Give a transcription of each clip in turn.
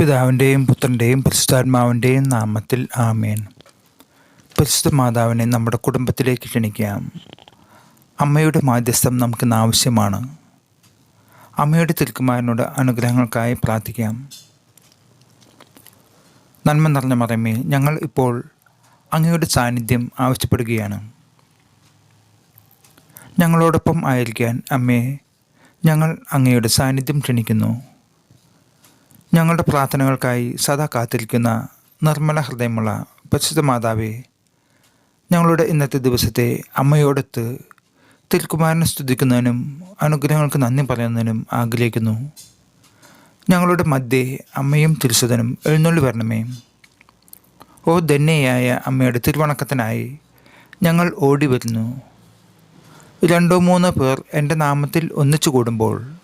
പിതാവിന്റെയും പുത്രന്റെയും പരിശുദ്ധാത്മാവിന്റെയും നാമത്തിൽ ആമേൻ. പരിശുദ്ധ മാതാവിനെ നമ്മുടെ കുടുംബത്തിലേക്ക് ക്ഷണിക്കാം. അമ്മയുടെ മാധ്യസ്ഥം നമുക്കിന്ന് ആവശ്യമാണ്. അമ്മയുടെ തിരുക്കുമാരനോട് അനുഗ്രഹങ്ങൾക്കായി പ്രാർത്ഥിക്കാം. നന്മ നിറഞ്ഞ മറമേ ഞങ്ങൾ ഇപ്പോൾ അങ്ങയുടെ സാന്നിധ്യം ആവശ്യപ്പെടുകയാണ്. ഞങ്ങളോടൊപ്പം ആയിരിക്കാൻ അമ്മേ ഞങ്ങൾ അങ്ങയുടെ സാന്നിധ്യം ക്ഷണിക്കുന്നു. ഞങ്ങളുടെ പ്രാർത്ഥനകൾക്കായി സദാ കാത്തിരിക്കുന്ന നിർമ്മല ഹൃദയമുള്ള പരിശുദ്ധ മാതാവേ ഞങ്ങളുടെ ഇന്നത്തെ ദിവസത്തെ അമ്മയോടൊത്ത് തിരുക്കുമാരനെ സ്തുതിക്കുന്നതിനും അനുഗ്രഹങ്ങൾക്ക് നന്ദി പറയുന്നതിനും ആഗ്രഹിക്കുന്നു. ഞങ്ങളുടെ മധ്യേ അമ്മയും തിരുസുതനും എഴുന്നള്ളി വരണമേ. ഓ ധന്യയായ അമ്മയുടെ തിരുവണക്കത്തിനായി ഞങ്ങൾ ഓടി വരുന്നു രണ്ടോ മൂന്നോ പേർ എന്റെ നാമത്തിൽ ഒന്നിച്ചു കൂടുമ്പോൾ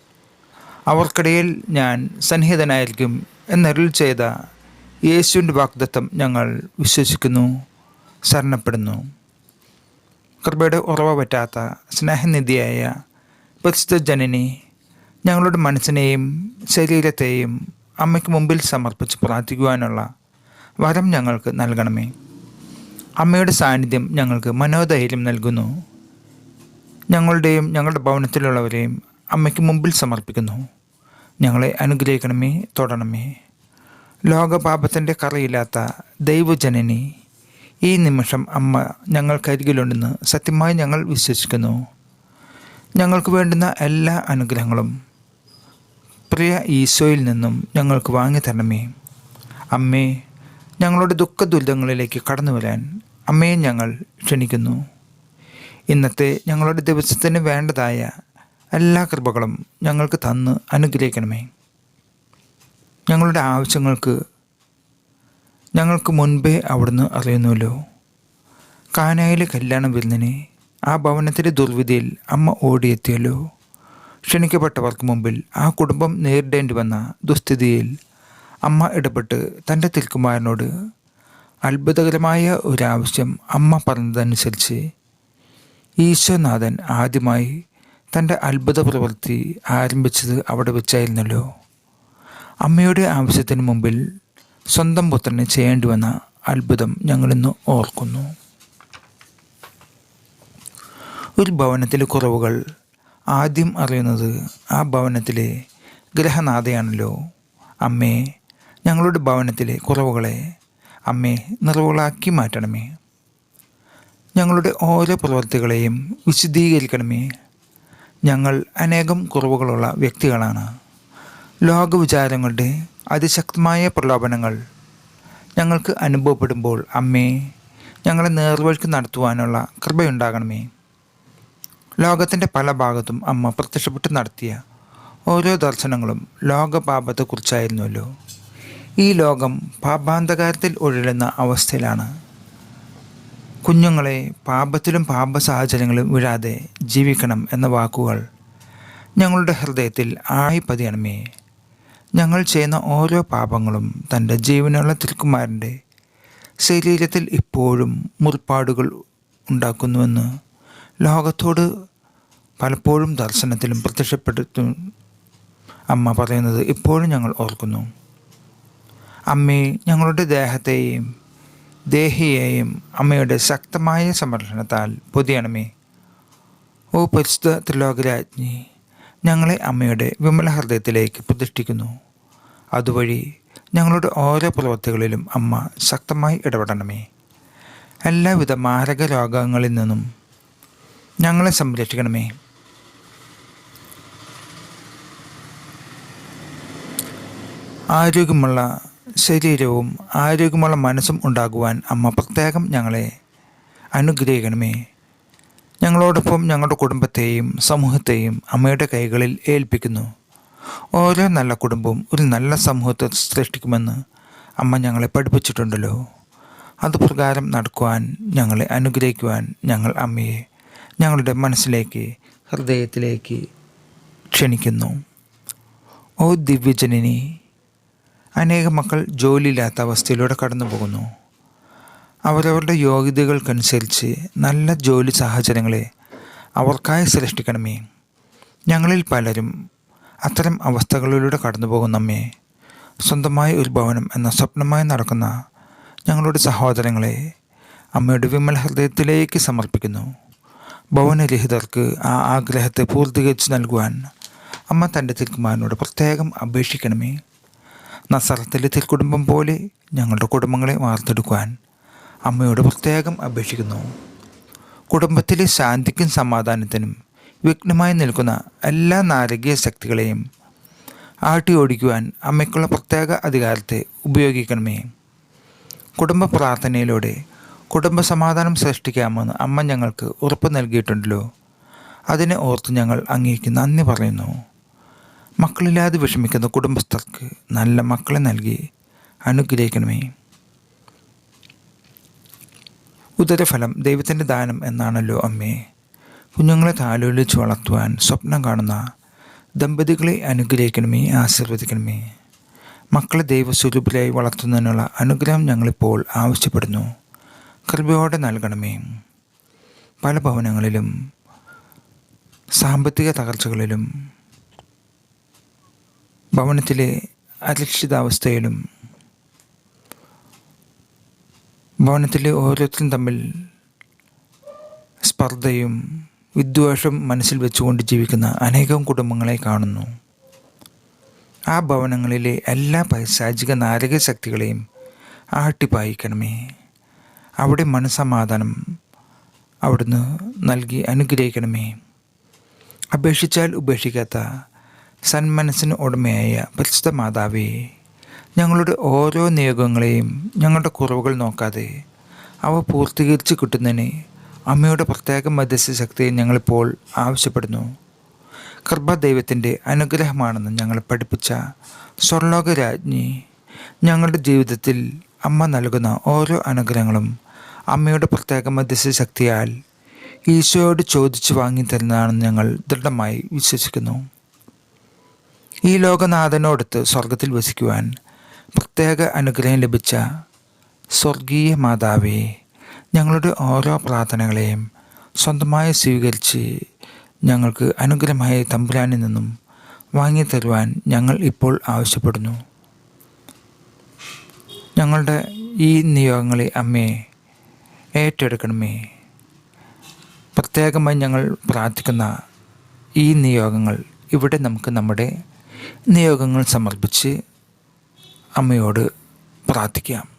അവർക്കിടയിൽ ഞാൻ സന്നിഹിതനായിരിക്കും എന്നരുൾ ചെയ്ത യേശുവിന്റെ വാഗ്ദത്തം ഞങ്ങൾ വിശ്വസിക്കുന്നു ശരണപ്പെടുന്നു. കൃപയുടെ ഉറവ പറ്റാത്ത സ്നേഹനിധിയായ പരിശുദ്ധ ജനനി ഞങ്ങളുടെ മനസ്സിനെയും ശരീരത്തെയും അമ്മയ്ക്ക് മുമ്പിൽ സമർപ്പിച്ച് പ്രാർത്ഥിക്കുവാനുള്ള വരം ഞങ്ങൾക്ക് നൽകണമേ. അമ്മയുടെ സാന്നിധ്യം ഞങ്ങൾക്ക് മനോധൈര്യം നൽകുന്നു. ഞങ്ങളുടെയും ഞങ്ങളുടെ ഭവനത്തിലുള്ളവരെയും അമ്മയ്ക്ക് മുമ്പിൽ സമർപ്പിക്കുന്നു. ഞങ്ങളെ അനുഗ്രഹിക്കണമേ തൊടണമേ. ലോകപാപത്തിന്റെ കറയില്ലാത്ത ദൈവജനനി ഈ നിമിഷം അമ്മ ഞങ്ങൾ ഞങ്ങൾക്കരികിലുണ്ടെന്ന് സത്യമായി ഞങ്ങൾ വിശ്വസിക്കുന്നു. ഞങ്ങൾക്ക് വേണ്ടുന്ന എല്ലാ അനുഗ്രഹങ്ങളും പ്രിയ ഈശോയിൽ നിന്നും ഞങ്ങൾക്ക് വാങ്ങി തരണമേ. അമ്മേ ഞങ്ങളുടെ ദുഃഖ ദുരിതങ്ങളിലേക്ക് കടന്നു വരാൻ അമ്മയെ ഞങ്ങൾ ക്ഷണിക്കുന്നു. ഇന്നത്തെ ഞങ്ങളുടെ ദിവസത്തിന് വേണ്ടതായ എല്ലാ കൃപകളും ഞങ്ങൾക്ക് തന്ന് അനുഗ്രഹിക്കണമേ. ഞങ്ങളുടെ ആവശ്യങ്ങൾക്ക് ഞങ്ങൾക്ക് മുൻപേ അവിടുന്ന് അറിയുന്നുവല്ലോ. കാനായിലെ കല്യാണം വിരുന്നിനെ ആ ഭവനത്തിലെ ദുർവിധിയിൽ അമ്മ ഓടിയെത്തിയല്ലോ. ക്ഷണിക്കപ്പെട്ടവർക്ക് മുമ്പിൽ ആ കുടുംബം നേരിടേണ്ടി വന്ന ദുസ്ഥിതിയിൽ അമ്മ ഇടപെട്ട് തന്റെ തിൽക്കുമാരനോട് അത്ഭുതകരമായ ഒരാവശ്യം അമ്മ പറഞ്ഞതനുസരിച്ച് ഈശ്വനാഥൻ ആദ്യമായി തന്റെ അത്ഭുത പ്രവൃത്തി ആരംഭിച്ചത് അവിടെ വെച്ചായിരുന്നല്ലോ. അമ്മയുടെ ആവശ്യത്തിന് മുമ്പിൽ സ്വന്തം പുത്രന് ചെയ്യേണ്ടി വന്ന അത്ഭുതം ഞങ്ങളിന്ന് ഓർക്കുന്നു. ഒരു ഭവനത്തിലെ കുറവുകൾ ആദ്യം അറിയുന്നത് ആ ഭവനത്തിലെ ഗ്രഹനാഥയാണല്ലോ. അമ്മേ ഞങ്ങളുടെ ഭവനത്തിലെ കുറവുകളെ അമ്മേ നിറവുകളാക്കി മാറ്റണമേ. ഞങ്ങളുടെ ഓരോ പ്രവൃത്തികളെയും വിശദീകരിക്കണമേ. ഞങ്ങൾ അനേകം കുറവുകളുള്ള വ്യക്തികളാണ്. ലോകവിചാരങ്ങളുടെ അതിശക്തമായ പ്രലോഭനങ്ങൾ ഞങ്ങൾക്ക് അനുഭവപ്പെടുമ്പോൾ അമ്മേ ഞങ്ങളെ നേർവഴിക്ക് നടത്തുവാനുള്ള കൃപയുണ്ടാകണമേ. ലോകത്തിന്റെ പല ഭാഗത്തും അമ്മ പ്രത്യക്ഷപ്പെട്ട് നടത്തിയ ഓരോ ദർശനങ്ങളും ലോകപാപത്തെക്കുറിച്ചായിരുന്നല്ലോ. ഈ ലോകം പാപാന്തകാരത്തിൽ ഒഴിലുന്ന അവസ്ഥയിലാണ്. കുഞ്ഞുങ്ങളെ പാപത്തിലും പാപ സാഹചര്യങ്ങളിലും വീഴാതെ ജീവിക്കണം എന്ന വാക്കുകൾ ഞങ്ങളുടെ ഹൃദയത്തിൽ ആയി പതിയണമേ. ഞങ്ങൾ ചെയ്യുന്ന ഓരോ പാപങ്ങളും തന്റെ ജീവനുള്ള തിരുക്കുമാരന്റെ ശരീരത്തിൽ ഇപ്പോഴും മുറിപ്പാടുകൾ ഉണ്ടാക്കുന്നുവെന്ന് ലോകത്തോട് പലപ്പോഴും ദർശനത്തിലും പ്രത്യക്ഷപ്പെടുത്തും അമ്മ പറയുന്നത് ഇപ്പോഴും ഞങ്ങൾ ഓർക്കുന്നു. അമ്മേ ഞങ്ങളുടെ ദേഹത്തെയും ദേഹിയെയും അമ്മയുടെ ശക്തമായ സംരക്ഷണത്താൽ പൊതിയണമേ. ഓ പരിശുദ്ധ ത്രിലോകരാജ്ഞി ഞങ്ങളെ അമ്മയുടെ വിമല ഹൃദയത്തിലേക്ക് പ്രതിഷ്ഠിക്കുന്നു. അതുവഴി ഞങ്ങളുടെ ഓരോ പ്രവൃത്തികളിലും അമ്മ ശക്തമായി ഇടപെടണമേ. എല്ലാവിധ മാരക രോഗങ്ങളിൽ നിന്നും ഞങ്ങളെ സംരക്ഷിക്കണമേ. ആരോഗ്യമുള്ള ശരീരവും ആരോഗ്യമുള്ള മനസ്സും ഉണ്ടാകുവാൻ അമ്മ പ്രത്യേകം ഞങ്ങളെ അനുഗ്രഹിക്കണമേ. ഞങ്ങളോടൊപ്പം ഞങ്ങളുടെ കുടുംബത്തെയും സമൂഹത്തെയും അമ്മയുടെ കൈകളിൽ ഏൽപ്പിക്കുന്നു. ഓരോ നല്ല കുടുംബവും ഒരു നല്ല സമൂഹത്തെ സൃഷ്ടിക്കുമെന്ന് അമ്മ ഞങ്ങളെ പഠിപ്പിച്ചിട്ടുണ്ടല്ലോ. അതുപ്രകാരം നടക്കുവാൻ ഞങ്ങളെ അനുഗ്രഹിക്കുവാൻ ഞങ്ങൾ അമ്മയെ ഞങ്ങളുടെ മനസ്സിലേക്ക് ഹൃദയത്തിലേക്ക് ക്ഷണിക്കുന്നു. ഓ ദിവ്യജനനി അനേകം മക്കൾ ജോലിയില്ലാത്ത അവസ്ഥയിലൂടെ കടന്നു പോകുന്നു. അവരവരുടെ യോഗ്യതകൾക്കനുസരിച്ച് നല്ല ജോലി സാഹചര്യങ്ങളെ അവർക്കായി സൃഷ്ടിക്കണമേ. ഞങ്ങളിൽ പലരും അത്തരം അവസ്ഥകളിലൂടെ കടന്നു പോകുന്നമ്മേ. സ്വന്തമായ ഒരു ഭവനം എന്ന സ്വപ്നമായി നടക്കുന്ന ഞങ്ങളുടെ സഹോദരങ്ങളെ അമ്മയുടെ വിമല ഹൃദയത്തിലേക്ക് സമർപ്പിക്കുന്നു. ഭവനരഹിതർക്ക് ആ ആഗ്രഹത്തെ പൂർത്തീകരിച്ച് നൽകുവാൻ അമ്മ തന്റെ തിരുക്കുമാരനോട് പ്രത്യേകം അപേക്ഷിക്കണമേ. നസറത്തിലെ കുടുംബം പോലെ ഞങ്ങളുടെ കുടുംബങ്ങളെ വാർത്തെടുക്കുവാൻ അമ്മയോട് പ്രത്യേകം അപേക്ഷിക്കുന്നു. കുടുംബത്തിലെ ശാന്തിക്കും സമാധാനത്തിനും വിഘ്നമായി നിൽക്കുന്ന എല്ലാ നാരകീയ ശക്തികളെയും ആട്ടി ഓടിക്കുവാൻ അമ്മയ്ക്കുള്ള പ്രത്യേക അധികാരത്തെ ഉപയോഗിക്കണമേ. കുടുംബ പ്രാർത്ഥനയിലൂടെ കുടുംബ സമാധാനം സൃഷ്ടിക്കാമെന്ന് അമ്മ ഞങ്ങൾക്ക് ഉറപ്പ് നൽകിയിട്ടുണ്ടല്ലോ. അതിനെ ഓർത്ത് ഞങ്ങൾ അങ്ങേക്ക് നന്ദി പറയുന്നു. മക്കളില്ലാതെ വിഷമിക്കുന്ന കുടുംബസ്ഥർക്ക് നല്ല മക്കളെ നൽകി അനുഗ്രഹിക്കണമേ. ഉദരഫലം ദൈവത്തിന്റെ ദാനം എന്നാണല്ലോ അമ്മേ. കുഞ്ഞുങ്ങളെ താലോലിച്ച് വളർത്തുവാൻ സ്വപ്നം കാണുന്ന ദമ്പതികളെ അനുഗ്രഹിക്കണമേ ആശീർവദിക്കണമേ. മക്കളെ ദൈവസ്വരൂപിലായി വളർത്തുന്നതിനുള്ള അനുഗ്രഹം ഞങ്ങളിപ്പോൾ ആവശ്യപ്പെടുന്നു. കൃപയോടെ നൽകണമേ. പല ഭവനങ്ങളിലും സാമ്പത്തിക തകർച്ചകളിലും ഭവനത്തിലെ അരക്ഷിതാവസ്ഥയിലും ഭവനത്തിലെ ഓരോരുത്തരും തമ്മിൽ സ്പർദ്ധയും വിദ്വേഷം മനസ്സിൽ വെച്ചുകൊണ്ട് ജീവിക്കുന്ന അനേകം കുടുംബങ്ങളെ കാണുന്നു. ആ ഭവനങ്ങളിലെ എല്ലാ പൈശാചിക നാരക ശക്തികളെയും ആട്ടിപ്പായിക്കണമേ. അവിടെ മനസമാധാനം അവിടുന്ന് നൽകി അനുഗ്രഹിക്കണമേ. അപേക്ഷിച്ചാൽ ഉപേക്ഷിക്കാത്ത സന്മനസ്സിന് ഉടമയായ പരിശുദ്ധ മാതാവേ ഞങ്ങളുടെ ഓരോ നിയോഗങ്ങളെയും ഞങ്ങളുടെ കുറവുകൾ നോക്കാതെ അവ പൂർത്തീകരിച്ച് കിട്ടുന്നതിന് അമ്മയുടെ പ്രത്യേക മധ്യസ്ഥ ശക്തിയെ ഞങ്ങളിപ്പോൾ ആവശ്യപ്പെടുന്നു. കൃപദൈവത്തിന്റെ അനുഗ്രഹമാണെന്ന് ഞങ്ങൾ പഠിപ്പിച്ച സ്വർണോകരാജ്ഞി ഞങ്ങളുടെ ജീവിതത്തിൽ അമ്മ നൽകുന്ന ഓരോ അനുഗ്രഹങ്ങളും അമ്മയുടെ പ്രത്യേക മധ്യസ്ഥ ശക്തിയാൽ ഈശോയോട് ചോദിച്ചു വാങ്ങി തരുന്നതാണെന്ന് ഞങ്ങൾ ദൃഢമായി വിശ്വസിക്കുന്നു. ഈ ലോകനാഥനോടൊത്ത് സ്വർഗത്തിൽ വസിക്കുവാൻ പ്രത്യേക അനുഗ്രഹം ലഭിച്ച സ്വർഗീയ മാതാവേ ഞങ്ങളുടെ ഓരോ പ്രാർത്ഥനകളെയും സ്വന്തമായി സ്വീകരിച്ച് ഞങ്ങൾക്ക് അനുഗ്രഹമായ തമ്പുരാനിൽ നിന്നും വാങ്ങി തരുവാൻ ഞങ്ങൾ ഇപ്പോൾ ആവശ്യപ്പെടുന്നു. ഞങ്ങളുടെ ഈ നിയോഗങ്ങളെ അമ്മയെ ഏറ്റെടുക്കണമേ. പ്രത്യേകമായി ഞങ്ങൾ പ്രാർത്ഥിക്കുന്ന ഈ നിയോഗങ്ങൾ ഇവിടെ നമുക്ക് നമ്മുടെ നിയോഗങ്ങൾ സമർപ്പിച്ച് അമ്മയോട് പ്രാർത്ഥിക്കാം.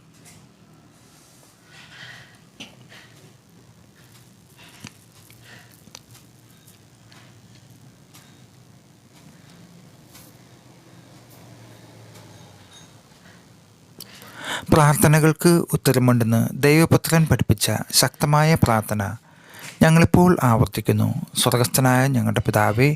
പ്രാർത്ഥനകൾക്ക് ഉത്തരമുണ്ടെന്ന് ദൈവപുത്രൻ പഠിപ്പിച്ച ശക്തമായ പ്രാർത്ഥന ഞങ്ങളിപ്പോൾ ആവർത്തിക്കുന്നു. സ്വർഗസ്ഥനായ ഞങ്ങളുടെ പിതാവേ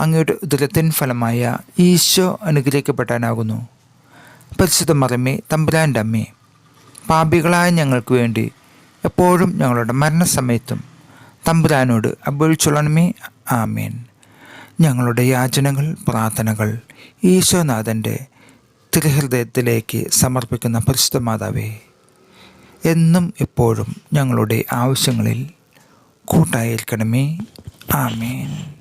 അങ്ങയുടെ ദുരത്തിൻ ഫലമായ ഈശോ അനുഗ്രഹിക്കപ്പെട്ടാനാകുന്നു പരിശുദ്ധ മറമേ തമ്പുരാന്റെ അമ്മേ പാപികളായ ഞങ്ങൾക്ക് വേണ്ടി എപ്പോഴും ഞങ്ങളുടെ മരണസമയത്തും തമ്പുരാനോട് അപേക്ഷിച്ചുള്ളണമേ ആമേൻ. ഞങ്ങളുടെ യാചനകൾ പ്രാർത്ഥനകൾ ഈശോനാഥന്റെ തിരുഹൃദയത്തിലേക്ക് സമർപ്പിക്കുന്ന പരിശുദ്ധ മാതാവേ എന്നും എപ്പോഴും ഞങ്ങളുടെ ആവശ്യങ്ങളിൽ കൂട്ടായിരിക്കണമേ. ആമേൻ.